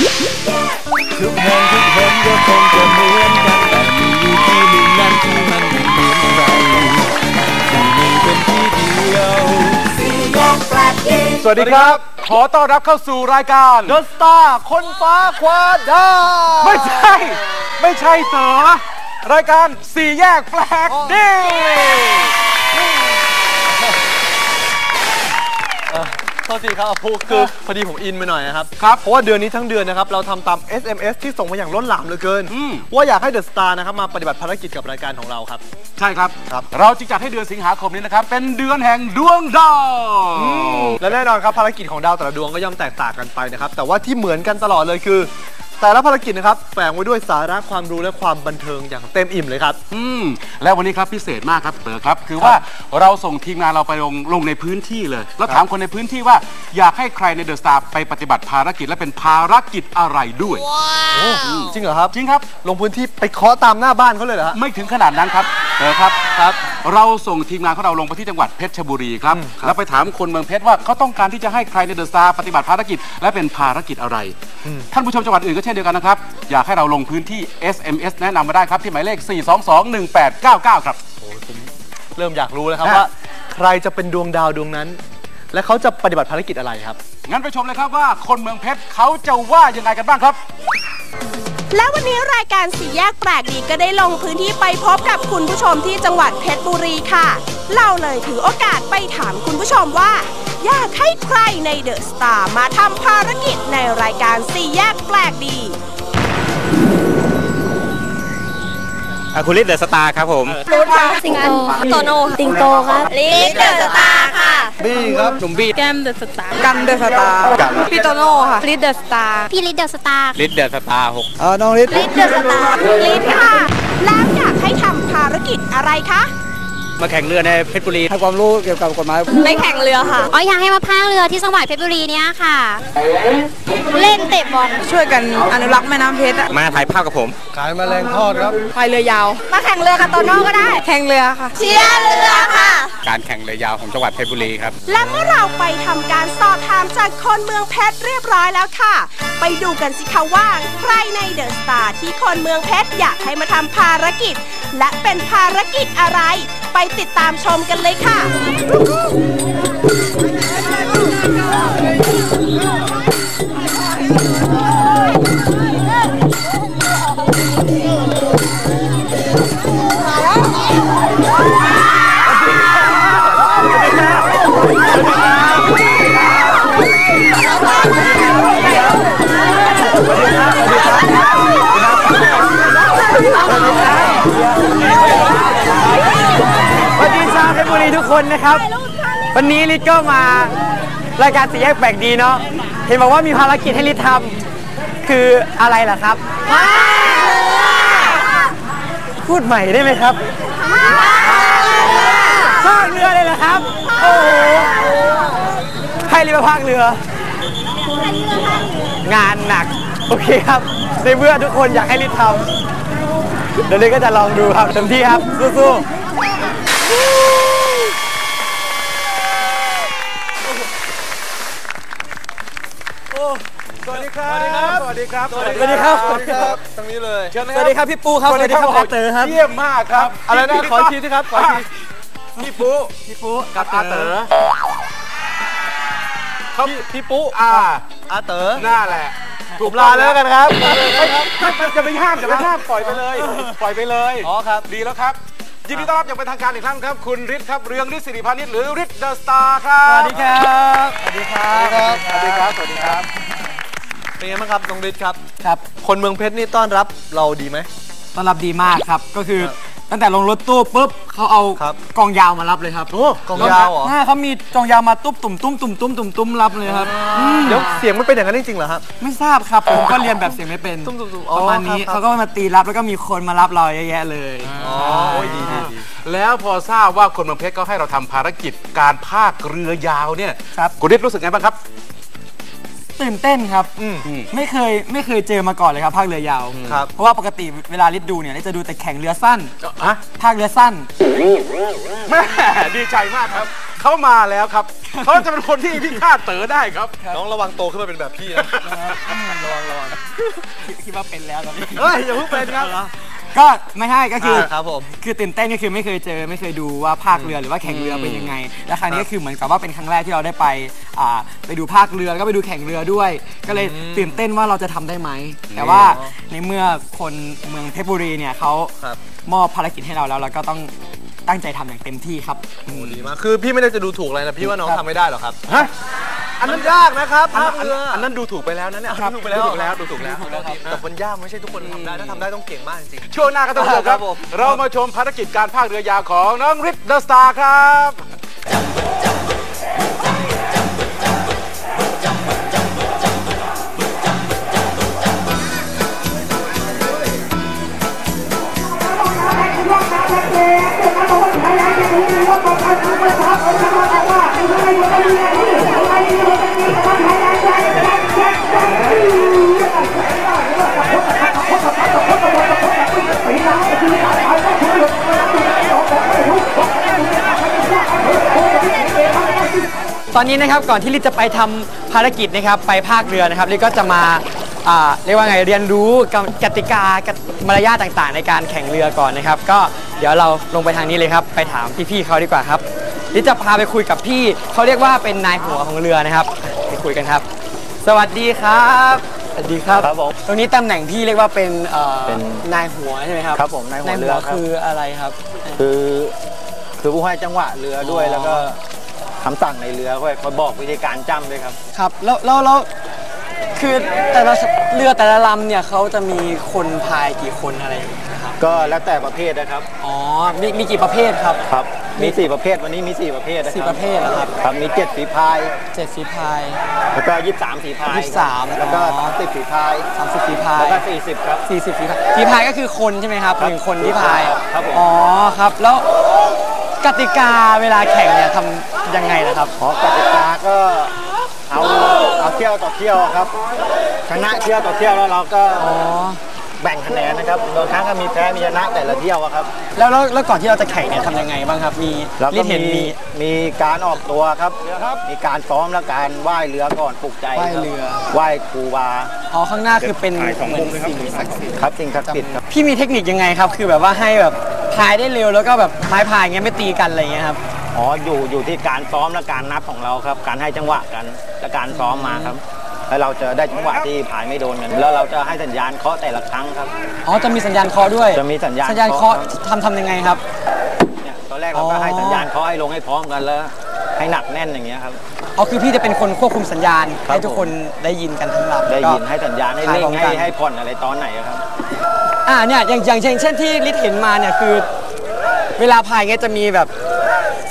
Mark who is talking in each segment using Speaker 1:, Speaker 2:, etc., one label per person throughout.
Speaker 1: ทุกแห่งทุกหนก็คงจะเหมือนกัน แต่มีอยู่ที่หนึ่งนั้นที่มันไม่เหมือนใครที่หนึ่งเป็นที่เดียว
Speaker 2: สวัสดีครับ ขอต้อนรับเข้าสู่รายการ
Speaker 3: เดอะสตาร์คนฟ้าคว้าดาว
Speaker 2: ไม่ใช่ ไม่ใช่เต๋อรายการสี่แยกแปลกดี
Speaker 3: โทษทีครับพูคือพอดีผมอินไปหน่อยนะครับ
Speaker 2: ครับ
Speaker 3: เพราะว่าเดือนนี้ทั้งเดือนนะครับ เราทำตาม SMS ที่ส่งมาอย่างล้นหลามเหลือเกิน
Speaker 2: อืม
Speaker 3: ว่าอยากให้เดอะสตาร์นะครับมาปฏิบัติภารกิจกับรายการของเราครับ
Speaker 2: ใช่ครับ
Speaker 3: ครับ
Speaker 2: เราจึงจัดให้เดือนสิงหาคมนี้นะครับ เป็นเดือนแห่งดวงดาว
Speaker 3: และแน่นอนครับภารกิจของดาวแต่ละดวงก็ย่อมแตกต่างกันไปนะครับ แต่ว่าที่เหมือนกันตลอดเลยคือ แต่ละภารกิจนะครับแฝงไว้ด้วยสาระความรู้และความบันเทิงอย่างเต็มอิ่มเลยครับ
Speaker 2: อืมและวันนี้ครับพิเศษมากครับเต๋อครับ คือว่าเราส่งทีมงานเราไปลงลงในพื้นที่เลย แล้วถามคนในพื้นที่ว่าอยากให้ใครในเดอะสตาร์ไปปฏิบัติภารกิจและเป็นภารกิจอะไรด้วย
Speaker 3: จริงเหรอครับ
Speaker 2: จริงครับ
Speaker 3: ลงพื้นที่ไปเคาะตามหน้าบ้านเขาเลยเหรอฮะ
Speaker 2: ไม่ถึงขนาดนั้นครับเต๋อครับครับ เราส่งทีมงานของเราลงไปที่จังหวัดเพชรบุรีครับแล้วไปถามคนเมืองเพชรว่าเขาต้องการที่จะให้ใครในเดอะสตาร์ปฏิบัติภารกิจ และเป็นภารกิจอะไร ท่านผู้ชมจังหวัดอื่นก็เช่นเดียวกันนะครับ อยากให้เราลงพื้นที่ SMS แนะนำมาได้ครับที่หมายเลข 4221899 ครับ
Speaker 3: เริ่มอยากรู้แล้วครับ
Speaker 2: ฮะ
Speaker 3: ว่า ใครจะเป็นดวงดาวดวงนั้น และเขาจะปฏิบัติภารกิจอะไรครับ
Speaker 2: งั้นไปชมเลยครับว่าคนเมืองเพชรเขาจะว่ายังไงกันบ้างครับ
Speaker 4: และวันนี้รายการสี่แยกแปลกดีก็ได้ลงพื้นที่ไปพบกับคุณผู้ชมที่จังหวัดเพชรบุรีค่ะ เราเลยถือโอกาสไปถามคุณผู้ชมว่า อยากให้ใครในเดอะสตาร์มาทำภารกิจในรายการสี่แยกแปลกดี
Speaker 5: คุณลิศเดอะสตาร์ครับผม
Speaker 6: สิงโตโตโน่สิงโตครับลิฟเดอร์สตาร์ค่ะ
Speaker 3: บี้ครับ
Speaker 5: หนุ่มบี
Speaker 6: แก้มเดอะสตาร์กันเดอะสตาร์พี่โตโน่ค่ะลิฟเดอะสตาร์พี่ลิฟเดอะสตาร์
Speaker 5: ลิศเดอะสตาร์หก
Speaker 3: เออน้องฤทธิ์
Speaker 6: ลิฟเดอะสตาร์
Speaker 4: ลิฟค่ะ แล้วอยากให้ทำภารกิจอะไรคะ
Speaker 5: มาแข่งเรือในเพชรบุรี
Speaker 3: ให้ความรู้เกี่ยวกับกฎหมาย
Speaker 6: ไปแข่งเรือค่ะอ๋ออยากให้มาพายเรือที่จังหวัดเพชรบุรีเนี้ยค่ะ เล่นเตะบอล
Speaker 7: ช่วยกันอนุรักษ์แม่น้ำเพชรอะ
Speaker 5: มาถ่ายภาพกับผม
Speaker 3: ขายแมลงทอดครับ
Speaker 7: พายเรือยาว
Speaker 6: มาแข่งเรือกับโตโน่ก็ได้
Speaker 7: แข่งเรือค่ะ
Speaker 6: เชียร์เรือค่ะ
Speaker 5: การแข่งเรือยาวของจังหวัดเพชรบุรีครับ
Speaker 4: และเมื่อเราไปทำการสอบถามจากคนเมืองเพชรเรียบร้อยแล้วค่ะ ไปดูกันสิคะว่าใครในเดอะสตาร์ที่คนเมืองเพชรอยากให้มาทำภารกิจ และเป็นภารกิจอะไร ไปติดตามชมกันเลยค่ะ
Speaker 8: คนนะครับ วันนี้ลิศก็มารายการสีแยกแปลกดีเนาะเห็นบอกว่ามีภารกิจให้ลิศทำคืออะไรล่ะครับ พูดใหม่ได้ไหมครับภาคเรือเลยเหรอครับ โอ้โหให้ลิศมาภาคเรือ งานหนัก โอเคครับในเมื่อทุกคนอยากให้ลิศทำเดี๋ยวลิศก็จะลองดูครับเต็มที่ครับสู้ๆ
Speaker 2: สวัสดีครับ สวัสดีครับ
Speaker 8: สวัสดีครับ สวัสดีครับ
Speaker 3: ตรงนี้เลย
Speaker 8: สวัสดีครับพี่ปูครับสวัสดีครับอาเต๋อครับ
Speaker 2: เยี่ยมมากครับ
Speaker 3: อะไรนะ ขออีกทีสิครับ ขออีกที
Speaker 2: พี่ปุ๊
Speaker 8: พี่ปู
Speaker 2: กับอาเต๋อ
Speaker 3: พี่พี่ปุ๊
Speaker 2: อ่า
Speaker 3: อาเต๋อ
Speaker 2: น่าแหละ
Speaker 3: ผมลาแล้วกันครับ
Speaker 2: จะไม่ห้ามจะไม่ห้ามปล่อยไปเลย ปล่อยไปเลย
Speaker 3: อ๋อครับ
Speaker 2: ดีแล้วครับ ยินดีต้อนรับอย่างเป็นทางการอีกครั้งครับ คุณฤทธิ์ครับเรืองฤทธิ์สิริพานิชหรือฤทธิ์เดอะสตาร์ครับ
Speaker 8: สวัสดีครับ สวัสดีครับ
Speaker 2: สวัสดีครับ สวัสดีครับ
Speaker 3: เป็นไงบ้างครับน้องฤทธิ์ครับ
Speaker 8: ครับ
Speaker 3: คนเมืองเพชรนี่ต้อนรับเราดีไหม
Speaker 8: ต้อนรับดีมากครับ ก็คือตั้งแต่ลงรถตู้ปุ๊บเขาเอา
Speaker 3: ครับ
Speaker 8: กองยาวมารับเลยครับ
Speaker 3: โอ้กองยาวเหรอ
Speaker 8: ใช่เขามีกองยาวมาตุ๊บตุ่มตุ้มตุ่มตุ้มตุ่มตุ้มรับเลยครับอืม
Speaker 3: เดี๋ยวเสียงมันเป็นอย่างนั้นจริงๆเหรอครับ
Speaker 8: ไม่ทราบครับผมก็เรียนแบบเสียงไม่เป็น
Speaker 3: ตุ้มตุ่มตุ่มอ๋อ
Speaker 8: ประมาณนี้
Speaker 3: ครับครับ
Speaker 8: เขาก็มาตีรับแล้วก็มีคนมารับเราเยอะแยะเลย
Speaker 3: อ๋อโอ้ยดีดีดี
Speaker 2: แล้วพอทราบว่าคนเมืองเพชรเขาให้เราทำภารกิจการภาคเรือยาวเนี่ย
Speaker 8: ครับ
Speaker 2: คุณฤทธิ์รู้สึกไงบ้างครับ
Speaker 8: ตื่นเต้นครับ
Speaker 3: อืม
Speaker 8: ไม่เคยไม่เคยเจอมาก่อนเลยครับภาคเรือยาว
Speaker 3: ครับ
Speaker 8: เพราะว่าปกติเวลาลิศดูเนี่ยลิศจะดูแต่แข่งเรือสั้น
Speaker 2: ฮะ
Speaker 8: ภาคเรือสั้น
Speaker 2: แม่ดีใจมากครับ เขามาแล้วครับ เขาจะเป็นคนที่พิฆาตเต๋อได้ครับ
Speaker 3: น้องระวังโตขึ้นมาเป็นแบบพี่นะ ระวังระวัง
Speaker 8: คิดว่าเป็นแล้วตอนนี้
Speaker 3: เฮ้ยอย่าเพิ่งเป็นครับ
Speaker 8: ก็ไม่ใช่ก็คือ
Speaker 3: ครับผม
Speaker 8: คือตื่นเต้นก็คือไม่เคยเจอ ไม่เคยดูว่าภาคเรือหรือว่าแข่งเรือเป็นยังไง และครั้งนี้ก็คือเหมือนกับว่าเป็นครั้งแรกที่เราได้ไปอ่าไปดูภาคเรือแล้วก็ไปดูแข่งเรือด้วย ก็เลยตื่นเต้นว่าเราจะทำได้ไหม แต่ว่าในเมื่อคนเมืองเพชรบุรีเนี่ยเขา
Speaker 3: ครับ
Speaker 8: มอบภารกิจให้เราแล้วเราก็ต้องตั้งใจทำอย่างเต็มที่ครับอืม
Speaker 3: ดีมากคือพี่ไม่ได้จะดูถูกอะไรนะพี่ว่าน้อง
Speaker 8: ครับ
Speaker 3: ทำไม่ได้หรอกครับ
Speaker 2: ฮะ
Speaker 3: อันนั้นยากนะครับ
Speaker 2: อัน
Speaker 3: ภา
Speaker 2: นั้น
Speaker 3: คเรือ
Speaker 2: อั
Speaker 3: อั
Speaker 2: น
Speaker 3: น
Speaker 2: นั้
Speaker 3: นั้นน
Speaker 2: ดูถูกไปแล้วนะเนี่ย
Speaker 3: ดูถูกไปแล้ว
Speaker 2: ดูถูกแล้วดูถูกแล้ว
Speaker 3: แต่มันยากไม่ใช่ทุกคนทำได้ถ้าทำได้ต้องเก่งมากจริง
Speaker 2: ช่วงหน้าก็ต้องชมครับ
Speaker 3: ครับผม
Speaker 2: เรามาชมภารกิจการภาคเรือยาวของน้องริทเดอะสตาร์ครับ
Speaker 8: ตอนนี้นะครับก่อนที่ลิศจะไปทำภารกิจนะครับไปภาคเรือนะครับลิศก็จะมาอ่าเรียกว่าไงเรียนรู้กกติกากติมารยาทต่างๆ ในการแข่งเรือก่อนนะครับ ก็เดี๋ยวเราลงไปทางนี้เลยครับ ไปถามพี่ๆเขาดีกว่าครับลิศจะพาไปคุยกับพี่เขาเรียกว่าเป็นนายหัวของเรือนะครับไปคุยกันครับ สวัสดีครับ สวัสดีครับ
Speaker 9: ครับผม
Speaker 8: ตรงนี้ตำแหน่งพี่เรียกว่าเป็นเอ่อ
Speaker 9: เป็น
Speaker 8: นายหัวใช่ไหมครับ
Speaker 9: ครับผมนายหัวเรือครับ
Speaker 8: คืออะไรครับ
Speaker 9: คือคือผู้ให้จังหวะเรือด้วย
Speaker 8: อ๋อ
Speaker 9: แล้วก็คำสั่งในเรือด้วยคอยบอกวิธีการจ้ำด้วยครับ
Speaker 8: ครับแล้วแล้วแล้วคือแต่ละเรือแต่ละลำเนี่ยเขาจะมีคนพายกี่คนอะไรอย่างเงี้ยนะครับ
Speaker 9: ก็แล้วแต่ประเภทนะครับ
Speaker 8: อ๋อ มีมีกี่ประเภทครับ
Speaker 9: ครับ มีสี่ประเภทวันนี้มีสี่ประเภทนะค
Speaker 8: สี่
Speaker 9: รับ
Speaker 8: ประเภทเหรอครับ
Speaker 9: ครับมีเจ็ดฝีพาย
Speaker 8: เจ็ดฝีพาย
Speaker 9: แล้วก็ยี่สิบสามฝีพาย
Speaker 8: 23
Speaker 9: แล้วก็
Speaker 8: อ๋อ
Speaker 9: สามสิบฝีพาย
Speaker 8: สามสิบฝีพาย
Speaker 9: แล้วก็สี่สิบครับ
Speaker 8: สี่สิบฝีพายฝีพายก็คือคนใช่ไหมครับ
Speaker 9: ครับ
Speaker 8: หนึ่งคนที่พาย
Speaker 9: ครับผม
Speaker 8: อ๋อครับ แล้วกติกาเวลาแข่งเนี่ยทำยังไงนะครับ
Speaker 9: ขอกติกาก็เอาเอาเที่ยวต่อเที่ยวครับชนะเที่ยวต่อเที่ยวแล้วเราก็
Speaker 8: อ๋อ
Speaker 9: แบ่งคะแนนนะครับบางครั้งก็มีแพ้มีชนะแต่ละเที่ยวอะครับ
Speaker 8: แล้วแล้วแล้วก่อนที่เราจะแข่งเนี่ยทำยังไงบ้างครับ มี
Speaker 9: แล้ว
Speaker 8: รี
Speaker 9: ก็
Speaker 8: ดเห็น
Speaker 9: มี
Speaker 8: มี
Speaker 9: มีการออกตัวครับมีการซ้อมและการไหว้เรือก่อนปลุกใจ
Speaker 8: ไหว้
Speaker 9: ครับ
Speaker 8: เรือ
Speaker 9: ไหว้ครูบา
Speaker 8: อ๋อข้างหน้าคือเป็นเหมือนสิ่งศักดิ์สิทธิ์
Speaker 9: ครับสิ่งศักดิ์สิทธิ์ครับ
Speaker 8: พี่มีเทคนิคยังไงครับ คือแบบว่าให้แบบพายได้เร็วแล้วก็แบบไม้พายอย่างเงี้ยไม่ตีกันอะไรอย่างเงี้ยครับ
Speaker 9: อ๋ออยู่อยู่ที่การซ้อมและการนับของเราครับ การให้จังหวะกันและการซ้อมมาครับ แล้วเราจะได้จังหวะที่ผายไม่โดนกันแล้วเราจะให้สัญญาณเคาะแต่ละครั้งครับ
Speaker 8: อ๋อ จะมีสัญญาณเคาะด้วย
Speaker 9: จะมีสัญญาณ
Speaker 8: สัญญาณเคาะ
Speaker 9: เคาะ
Speaker 8: ทำทำยังไงครับ
Speaker 9: เนี่ยตอนแรกเราก็ให้สัญญาณเคาะให้ลงให้พร้อมกันแล้ว ให้หนักแน่นอย่างเงี้ยครับ
Speaker 8: อ๋อ คือพี่จะเป็นคนควบคุมสัญญาณ
Speaker 9: ครับ
Speaker 8: ให้ทุกคนได้ยินกันทั้งลำ
Speaker 9: ได้
Speaker 8: แล้วก็
Speaker 9: ยินให้สัญญาณให้
Speaker 8: พาย
Speaker 9: เร่
Speaker 8: พร้องม
Speaker 9: ให้
Speaker 8: กัน
Speaker 9: ให้ผ่อนอะไรตอนไหนอะครับ
Speaker 8: อ่าเนี่ยอย่างอย่างเช่นเช่นที่ลิศเห็นมาเนี่ยคือ เวลาพายเงี้ยจะมีแบบ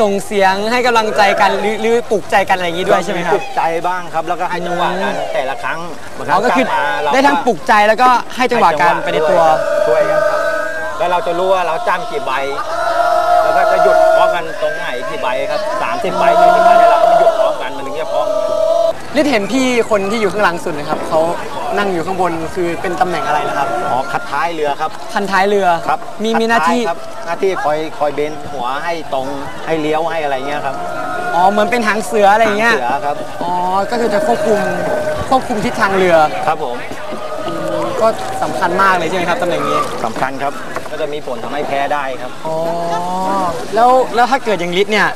Speaker 8: ส่งเสียงให้กำลังใจกันหรือหรือปลุกใจกันอะไรอย่างงี้ด้วยใช่ไหมครั
Speaker 9: ป
Speaker 8: บ
Speaker 9: ลุกใจบ้างครับ แล้วก็ให้จังหวะกันแต่ละครั้งบางครั้
Speaker 8: อ๋องก็คือก
Speaker 9: ลับมาเรา
Speaker 8: ได้ทั้งปลุกใจแล้วก็ให้จังหวะการไปในตัว
Speaker 9: ช่วยกันครับแล้วเราจะรู้ว่าเราจ้ำกี่ใบ แล้วก็จะหยุดพร้อมกันตรงไหนกี่ใบครับ30ใบ40ใบเนี่ยเราก็มาหยุดพร้อมกันมันถึงจะพร้อม
Speaker 8: ลิศเห็นพี่คนที่อยู่ข้างหลังสุดนะครับเขานั่งอยู่ข้างบนคือเป็นตำแหน่งอะไรนะครับ
Speaker 9: อ๋อคัดท้ายเรือครับ
Speaker 8: คันท้ายเรือ
Speaker 9: ครับ
Speaker 8: มี
Speaker 9: คัด
Speaker 8: มีหน้าที่
Speaker 9: ท้ยครับ หน้าที่คอยคอยเบนหัวให้ตรงให้เลี้ยวให้อะไรเงี้ยครับ
Speaker 8: อ๋อเหมือนเป็นหางเสืออะไรอย่างเงี้ย
Speaker 9: หางเสือครับ
Speaker 8: อ๋อก็คือจะควบคุมควบคุมทิศทางเรือ
Speaker 9: ครับผม
Speaker 8: ก็สำคัญมากเลยใช่ไหมครับตำแหน่งนี้
Speaker 9: สำคัญครับ ก็จะมีผลทำให้แพ้ได้ครับ
Speaker 8: อ๋อแล้วแล้วถ้าเกิดอย่างลิศเนี่ย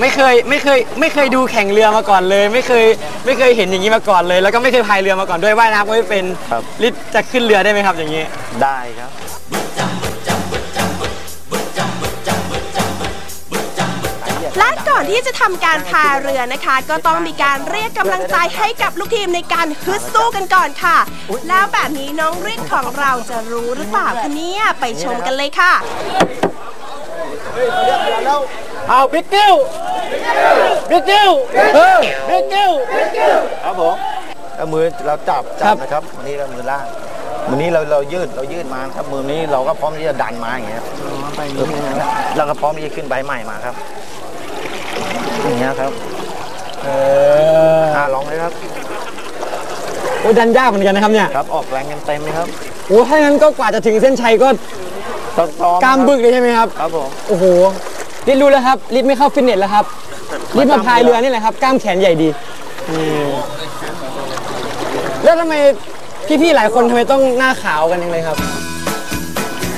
Speaker 8: ไม่เคยไม่เคยไม่เคยดูแข่งเรือมาก่อนเลย ไม่เคยไม่เคยเห็นอย่างนี้มาก่อนเลย แล้วก็ไม่เคยพายเรือมาก่อนด้วยว่ายน้ำก็ไม่เป็น
Speaker 9: ครับ
Speaker 8: ลิศจะขึ้นเรือได้ไหมครับอย่างนี้
Speaker 9: ได้ครับ
Speaker 4: ก่อนที่จะทำการพายเรือนะคะ ก็ต้องมีการเรียกกำลังใจให้กับลูกทีมในการฮึดสู้กันก่อนค่ะ แล้วแบบนี้น้องริดของเราจะรู้หรือเปล่าคะเนี่ยไปชมกันเลยค่ะ
Speaker 9: เอาบิ๊กกิ้วบิ๊กกิ้วบิ๊กกิ้วครับผมแล้วมือเราจับ
Speaker 8: ครั
Speaker 9: จับบนะครับวันนี้เรามือล่างวันนี้เราเรายืดเรายืดมาครับมือนี้เราก็พร้อมที่จะดันมาอย่างเงี้ยไปเราก็พร้อมที่จะขึ้นใบใหม่มาครับ อย่างเงี้ยครับ
Speaker 8: เออ
Speaker 9: อ่าลองเลยครับ
Speaker 8: โอ้ดันยากเหมือนกันนะครับเนี่ย
Speaker 9: ครับออกแรงกันเต็มเลยครับ
Speaker 8: โอ้ถ้างั้นก็กว่าจะถึงเส้นชัยก็
Speaker 9: ซ้อมๆ
Speaker 8: กล้ามบึกเลยใช่ไหมครับ
Speaker 9: ครับผม
Speaker 8: โอ้โหลิศรู้แล้วครับลิศไม่เข้าฟิตเนสแล้วครับรีบมาพายเรือนี่แหละครับกล้ามแขนใหญ่ดีนี่แล้วทำไมพี่ๆหลายคนทำไมต้องหน้าขาวกันยังเลยครับ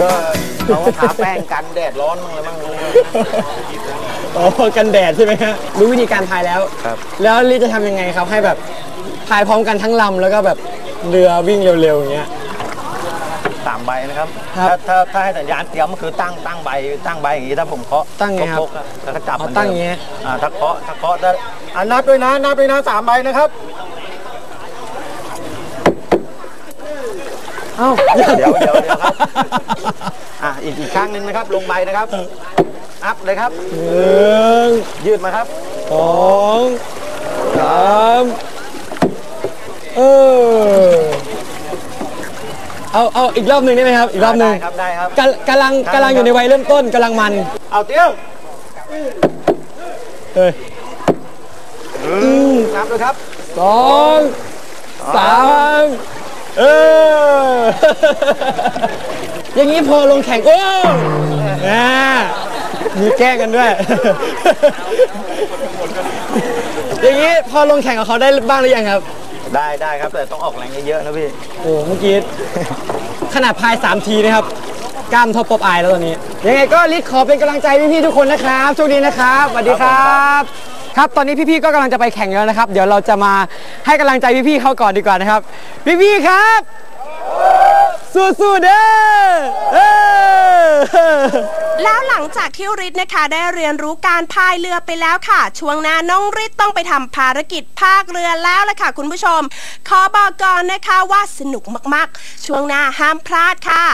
Speaker 9: ก็เราก็ทาแป้งกันแดดร้อนมั้งเลยมั้งลุง
Speaker 8: อ๋อกันแดดใช่ไหมฮะรู้วิธีการพายแล้ว
Speaker 9: ครับ
Speaker 8: แล้วลิจะทำยังไงครับให้แบบพายพร้อมกันทั้งลำแล้วก็แบบเรือวิ่งเร็วๆอย่างเงี้ย
Speaker 9: สามใบนะครับ
Speaker 8: ครับ
Speaker 9: ถ้าถ้าถ้าให้สัญญาณเตรียมก็คือตั้งตั้งใบตั้งใบอย่างนี้ถ้าผมเคาะ
Speaker 8: ตั้งไงครับ
Speaker 9: ครๆอะแล้วก็จับ
Speaker 8: อ๋อ
Speaker 9: มัน
Speaker 8: ตั้งอย่างเงี้ย
Speaker 9: อ่าถ้าเคาะถ้าเคาะถ้าอ่านับด้วยนะนับด้วยนะสามใบนะครับ
Speaker 8: เอ้า
Speaker 9: เดี๋ยวเดี๋ยวเดี๋ยวครับ อะอีกอีกครั้งหนึ่งนะครับ ลงใบนะครับ อัพเลยครับ
Speaker 8: หนึ่ง
Speaker 9: ยืดมาครับ
Speaker 8: สองสามเออเอาเอาอีกรอบหนึ่งได้ไหมครับ อีกรอบหนึ่ง
Speaker 9: ได้ครับได้ครับ
Speaker 8: กำกำลังกำลังอยู่ในวัยเริ่มต้นกำลังมัน
Speaker 9: เอาเตี้ยว
Speaker 8: เฮ้ย
Speaker 9: นับเลยครับ
Speaker 8: สองสามเอออย่างนี้พอลงแข่งโอ้อ่า มีแกล้งกันด้วย อย่างนี้พอลงแข่งกับเขาได้บ้างหรือยังครับ
Speaker 9: ได้ได้ครับ แต่ต้องออกแรงเยอะๆนะพี่
Speaker 8: โอ้เมื่อกี้ขนาดพาย 3 ทีนะครับ กล้ามเทอปป๊อปอายแล้วตอนนี้ ยังไงก็ลิศขอเป็นกำลังใจพี่ๆทุกคนนะครับโชคดีนะครับสวัสดีครับ ครับตอนนี้พี่ๆก็กำลังจะไปแข่งแล้วนะครับ เดี๋ยวเราจะมาให้กำลังใจพี่ๆเขาก่อนดีกว่านะครับ พี่ๆครับ สู้ๆเด้อเออ
Speaker 4: แล้วหลังจากที่ฤทธิ์นะคะได้เรียนรู้การพายเรือไปแล้วค่ะ ช่วงหน้าน้องฤทธิ์ต้องไปทำภารกิจภาคเรือแล้วละค่ะ คุณผู้ชม ขอบอกก่อนนะคะว่าสนุกมากๆ ช่วงหน้าห้ามพลาดค่ะ